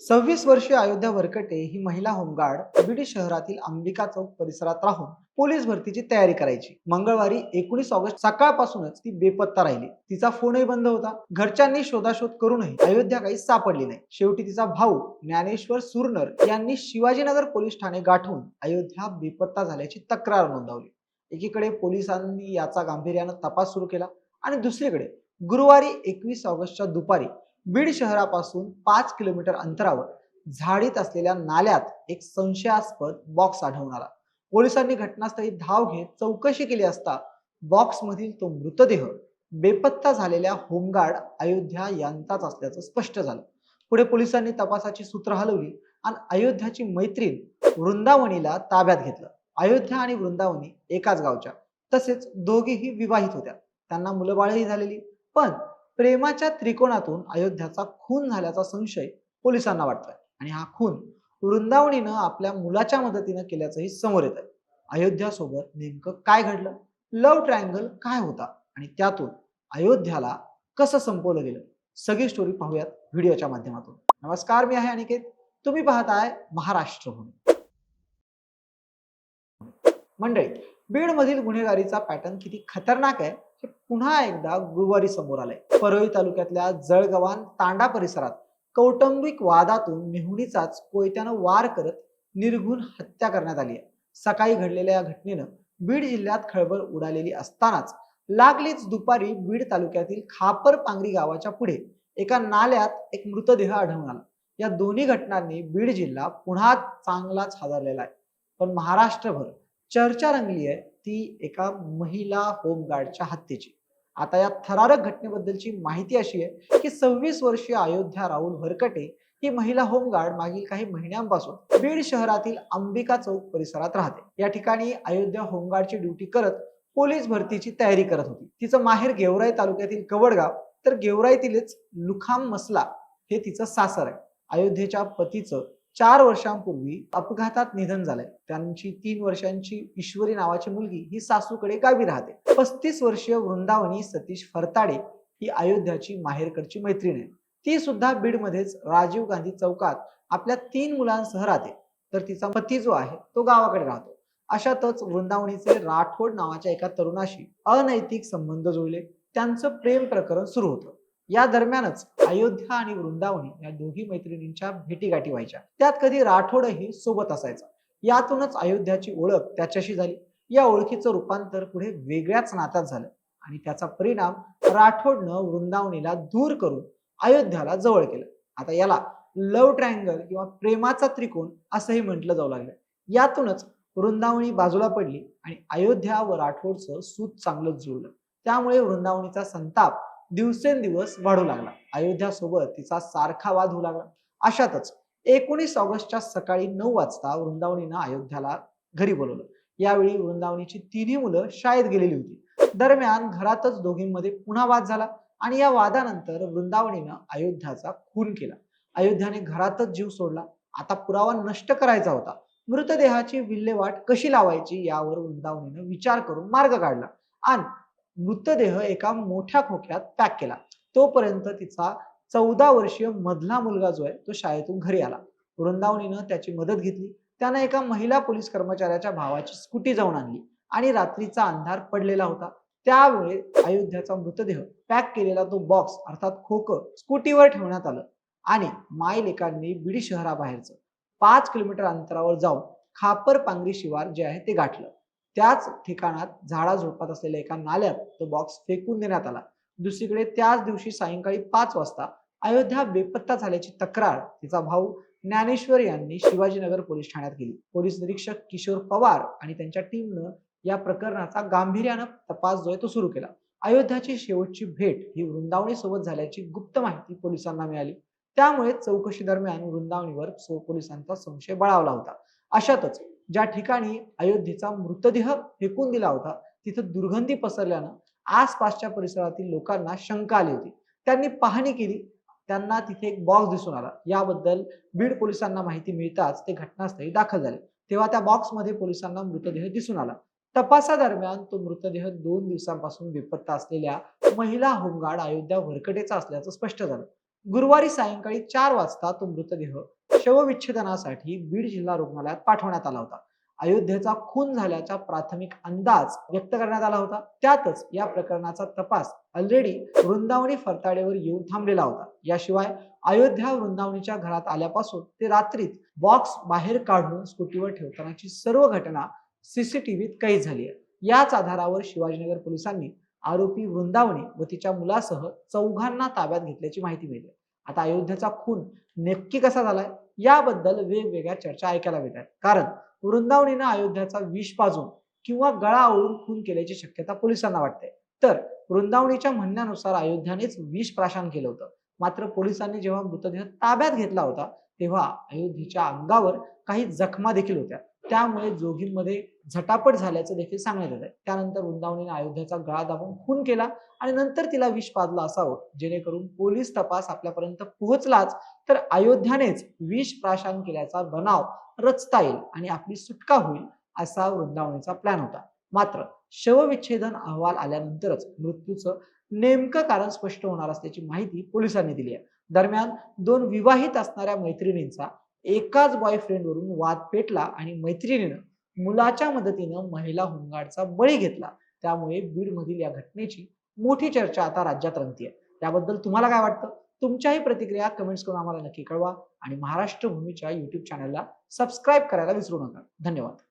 सव्वीस वर्षीय अयोध्या वरकटे ही महिला होमगार्ड बीड शहरातील अंबिका चौक परिसरात राहून पोलीस भरतीची तयारी करायची. मंगळवारी एकोणीस ऑगस्ट सकाळपासूनच ती बेपत्ता राहिली. तिचा फोनही बंद होता. घरच्यांनी शोधाशोध करूनही अयोध्या काही सापडली नाही. शेवटी तिचा भाऊ ज्ञानेश्वर सुरनर यांनी शिवाजीनगर पोलीस ठाणे गाठून अयोध्या बेपत्ता झाल्याची तक्रार नोंदवली. एकीकडे पोलिसांनी याचा गांभीर्यानं तपास सुरू केला आणि दुसरीकडे गुरुवारी एकवीस ऑगस्टच्या दुपारी बीड शहरापासून पाच किलोमीटर अंतरावर झाडीत असलेल्या नाल्यात एक संशयास्पद बॉक्स आढळून आला. पोलिसांनी घटनास्थळी धाव घेत चौकशी केली असता बॉक्स मधील तो मृतदेह बेपत्ता झालेल्या होमगार्ड अयोध्या यांचाच असल्याचं स्पष्ट झालं. पुढे पोलिसांनी तपासाची सूत्र हलवली आणि अयोध्याची मैत्रीण वृंदावनीला ताब्यात घेतलं. अयोध्या आणि वृंदावनी एकाच गावच्या. तसेच दोघेही विवाहित होत्या. त्यांना मुलंबाळही झालेली. पण प्रेमाच्या त्रिकोणातून अयोध्याचा खून झाल्याचा संशय पोलिसांना वाटतोय. आणि हा खून वृंदावनीनं आपल्या मुलाच्या मदतीनं केल्याचंही समोर येत आहे अयोध्या सोबत नेमकं काय घडलं? लव्ह ट्रायंगल काय होता? आणि त्यातून अयोध्याला कसं संपवलं गेलं? सगळी स्टोरी पाहूयात व्हिडिओच्या माध्यमातून. नमस्कार मी आहे अनिकेत. तुम्ही पाहताय महाराष्ट्र भूमी मंडळी बीड मधील गुन्हेगारीचा पॅटर्न किती खतरनाक आहे? हे पुन्हा एकदा गुरुवारी समोर आलंय. परळी तालुक्यातल्या जळगव्हाण तांडा परिसरात कौटुंबिक वादातून मेहुणीचाच कोयत्यानं वार करत निर्घुण हत्या करण्यात आली आहे सकाळी घडलेल्या या घटनेनं बीड जिल्ह्यात खळबळ उडालेली असतानाच लागलीच दुपारी बीड तालुक्यातील खापर पांगरी गावाच्या पुढे एका नाल्यात एक मृतदेह आढळून आला. या दोन्ही घटनांनी बीड जिल्हा पुन्हा चांगलाच हादरलेला आहे. पण महाराष्ट्रभर चर्चा रंगली आहे ती एका महिला होमगार्डच्या हत्येची. आता या थरारक घटनेबद्दलची माहिती अशी आहे की सव्वीस वर्षीय अयोध्या राहुल भरकटे ही महिला होमगार्ड मागील काही महिन्यांपासून बीड शहरातील अंबिका चौक परिसरात राहते. या ठिकाणी अयोध्या होमगार्डची ड्युटी करत पोलीस भरतीची तयारी करत होती. तिचं माहेर गेवराई तालुक्यातील कवडगाव तर गेवराईतीलच लुखाम मसला हे तिचं सासर आहे. अयोध्येच्या पतीचं चार वर्षांपूर्वी अपघातात निधन झालंय. त्यांची तीन वर्षांची ईश्वरी नावाची मुलगी ही सासूकडे गावी राहते. पस्तीस वर्षीय वृंदावनी सतीश फरताडे ही अयोध्याची माहेरकडची मैत्रीण आहे. ती सुद्धा बीडमध्येच राजीव गांधी चौकात आपल्या तीन मुलांसह राहते. तर तिचा पती जो आहे तो गावाकडे राहतो. अशातच वृंदावनीचे राठोड नावाच्या एका तरुणाशी अनैतिक संबंध जुळले. त्यांचं प्रेम प्रकरण सुरू होतं. या दरम्यानच अयोध्या आणि वृंदावनी या दोघी मैत्रिणींच्या भेटीगाठी व्हायच्या. त्यात कधी राठोडही सोबत असायचा. यातूनच अयोध्याची ओळख त्याच्याशी झाली. या ओळखीचं रूपांतर पुढे वेगळ्याच नात्यात झालं आणि त्याचा परिणाम राठोडनं वृंदावनीला दूर करून अयोध्याला जवळ केलं. आता याला लव्ह ट्रायंगल किंवा प्रेमाचा त्रिकोण असंही म्हटलं जाऊ लागलं. यातूनच वृंदावनी बाजूला पडली आणि अयोध्या व राठोडचं सूत चांगलंच जुळलं. त्यामुळे वृंदावनीचा संताप दिवसेंदिवस वाढू लागला. अयोध्यासोबत तिचा सारखा वाद होऊ लागला. अशातच एकोणीस ऑगस्टच्या सकाळी नऊ वाजता वृंदावनीनं अयोध्याला घरी बोलवलं. यावेळी वृंदावनीची तिन्ही मुलं शाळेत गेलेली होती. दरम्यान घरातच दोघींमध्ये पुन्हा वाद झाला आणि या वादानंतर वृंदावनीनं अयोध्याचा खून केला. अयोध्याने घरातच जीव सोडला. आता पुरावा नष्ट करायचा होता. मृतदेहाची विल्हेवाट कशी लावायची यावर वृंदावनीनं विचार करून मार्ग काढला. आणि मृतदेह एका मोठ्या खोक्यात पॅक केला. तोपर्यंत तिचा चौदा वर्षीय मधला मुलगा जो आहे तो शाळेतून घरी आला. वृंदावनीनं त्याची मदत घेतली. त्यानं एका महिला पोलीस कर्मचाऱ्याच्या भावाची स्कूटी जाऊन आणली आणि रात्रीचा अंधार पडलेला होता. त्यावेळी अयोध्याचा मृतदेह पॅक केलेला तो बॉक्स अर्थात खोक स्कूटीवर ठेवण्यात आलं आणि मायलेकांनी बीडी बीड शहराबाहेरचं पाच किलोमीटर अंतरावर जाऊन खापर पांगरी शिवार जे आहे ते गाठलं. त्याच ठिकाणात झाडा झुडपात असलेल्या एका नाल्यात तो बॉक्स फेकून देण्यात आला. दुसरीकडे त्याच दिवशी सायंकाळी पाच वाजता अयोध्या बेपत्ता झाल्याची तक्रार तिचा भाऊ ज्ञानेश्वर यांनी शिवाजीनगर पोलीस ठाण्यात केली. पोलीस निरीक्षक किशोर पवार आणि त्यांच्या टीमनं या प्रकरणाचा गांभीर्यानं तपास जो आहे तो सुरू केला. अयोध्याची शेवटची भेट ही वृंदावनी सोबत झाल्याची गुप्त माहिती पोलिसांना मिळाली. त्यामुळे चौकशी दरम्यान वृंदावनीवर सो- पोलिसांचा संशय बळावला होता. अशातच ज्या ठिकाणी अयोध्येचा मृतदेह फेकून दिला होता तिथं दुर्गंधी पसरल्यानं आसपासच्या परिसरातील लोकांना शंका आली होती. त्यांनी पाहणी केली. त्यांना तिथे एक बॉक्स दिसून आला. याबद्दल बीड पोलिसांना माहिती मिळताच ते घटनास्थळी दाखल झाले. तेव्हा त्या बॉक्समध्ये पोलिसांना मृतदेह दिसून आला. तपासादरम्यान तो मृतदेह दोन दिवसांपासून बेपत्ता असलेल्या महिला होमगार्ड अयोध्या वरकटेचा असल्याचं स्पष्ट झालं. गुरुवारी सायंकाळी चार वाजता तो मृतदेह शवविच्छेदनासाठी बीड जिल्हा रुग्णालयात पाठवण्यात आला होता. अयोध्येचा खून झाल्याचा प्राथमिक अंदाज व्यक्त करण्यात आला होता. त्यातच या प्रकरणाचा तपास ऑलरेडी वृंदावनी फरताडेवर येऊन थांबलेला होता. याशिवाय अयोध्या वृंदावनीच्या घरात आल्यापासून ते रात्रीत बॉक्स बाहेर काढून स्कूटीवर ठेवतानाची सर्व घटना सीसीटीव्हीत कैद झाली आहे. याच आधारावर शिवाजीनगर पोलिसांनी आरोपी वृंदावनी व तिच्या मुलासह चौघांना ताब्यात घेतल्याची माहिती मिळते आता अयोध्येचा खून नक्की कसा झालाय? याबद्दल वेगवेगळ्या चर्चा ऐकायला मिळतात कारण वृंदावनीनं अयोध्याचा विष पाजून किंवा गळा आवळून खून केल्याची शक्यता पोलिसांना वाटते. तर वृंदावनीच्या म्हणण्यानुसार अयोध्यानेच विष प्राशन केलं होतं. मात्र पोलिसांनी जेव्हा मृतदेह ताब्यात घेतला होता तेव्हा अयोध्येच्या अंगावर काही जखमा देखील होत्या. त्यामुळे जोगींमध्ये झटापट झाल्याचं देखील सांगण्यात येत आहे त्यानंतर वृंदावनीने अयोध्याचा गळा दाबून खून केला आणि नंतर तिला विष पाजलं असावं. जेणेकरून पोलीस तपास आपल्यापर्यंत पोहोचलाच तर अयोध्यानेच विष प्राशन केल्याचा बनाव रचता येईल आणि आपली सुटका होईल असा वृंदावनीचा प्लॅन होता. मात्र शवविच्छेदन अहवाल आल्यानंतरच मृत्यूचं नेमकं कारण स्पष्ट होणार असल्याची माहिती पोलिसांनी दिली आहे. दरम्यान दोन विवाहित असणाऱ्या मैत्रिणींचा एकाच बॉयफ्रेंडवरून वाद पेटला आणि मैत्रिणीनं मुलाच्या मदतीनं महिला होमगार्डचा बळी घेतला. त्यामुळे बीडमधील या घटनेची मोठी चर्चा आता राज्यात रंगतीये. त्याबद्दल तुम्हाला काय वाटतं? तुमच्याही प्रतिक्रिया कमेंट्स करून आम्हाला नक्की कळवा आणि महाराष्ट्र भूमीच्या युट्यूब चॅनलला सबस्क्राईब करायला विसरू नका. धन्यवाद.